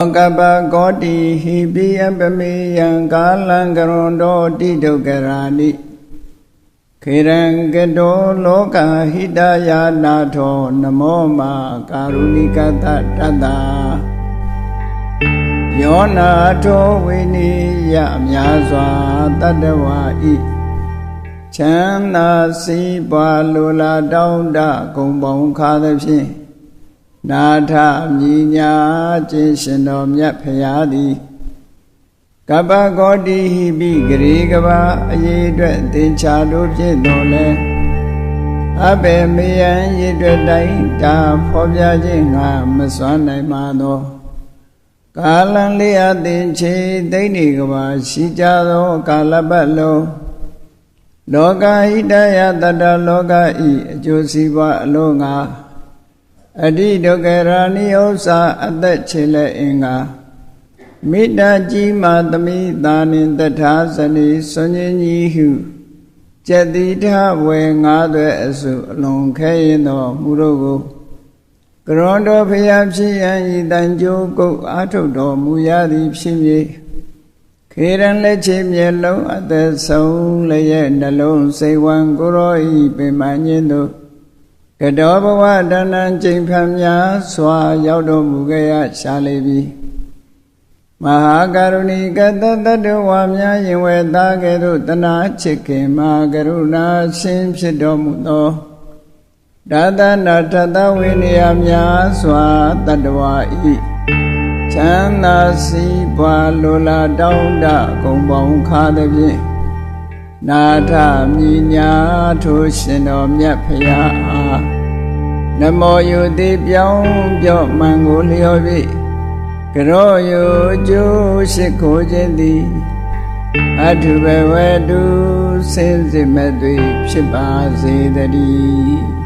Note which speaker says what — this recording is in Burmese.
Speaker 1: ကပ္ပကောတိဟိပိယပမေယံကာလံကရွန်တောတိဒုက္ခရာနိခေရံကတောလောကဟိတယာနာထောနမောမာကာရုဏိကတတတ္တာယောနာထောဝိနိယအများစွာတတ္တဝါဤချမ်းသာစီးပွားလိုလားတောင်းတဂုံပေါင်းခါသဖြင့် နာထမြညာခြင်းရှင်တော်မြတ်ဖရာသည်ကပ္ပဂောတိဟိပိဂရေကဘာအရေးအတွက်သင်္ချာတို့ဖြစ်တော်လဲအဘေမေယံရည်အတွက်တိုင်းတာဖော်ပြခြင်းငါမစွမ်းနိုင်ပါသောကာလံလေးအသင်ချေသိနေကဘာရှိကြသောကာလပတ်လုံးလောကဟိတယတတလောကဤအကျိုးစီးပွားအလုံးငါ အတိဒုက္ခရာနိဥ္စာအသက်ချေလက်အင်္ဂါမေတ္တာကြီးမာသမိသာနှင့်တထာဇနိစွန်ញကြီးဟုကျက်တိထဝေငါးသွဲအစုအလုံးခဲရင်သောမူတို့ကိုကရွန်တော်ဖျားဖြစ်ရန်ဤတန်ကြိုးကုတ်အာထုတ်တော်မူရသည်ဖြစ်မည်ခေရန်လက်ချေမျက်လုံးအသက်ဆုံးလည်းရဲ့နှလုံးစိတ်ဝံကိုရောဤပင်မညင်းတို့ ကတောဘဝတဏ္ဏကျိန်ဖန်များစွာရောက်တော်မူခဲ့ရရှာလေပြီမဟာကရုဏီကတတတ္တဝါများယင်ဝေသားကဲ့သို့တနာချစ်ခင်မဟာကရုဏာရှင်ဖြစ်တော်မူသောဒါသနာထသဝိနည်းများစွာတတ္တဝါဤချမ်းသာစီးပွားလိုလားတောင်းတဂုံပေါင်းခါသည်ဖြင့်နာထမြညာထိုရှင်တော်မြတ်ဖရာအား နမောယုတိပြောင်းပြော့မှန်ကိုလျော်ပြီကရောယုကျိုးရှိခိုးခြင်းသည်အထုဘဝတုစင်စစ်မဲ့တွေဖြစ်ပါစေတည်း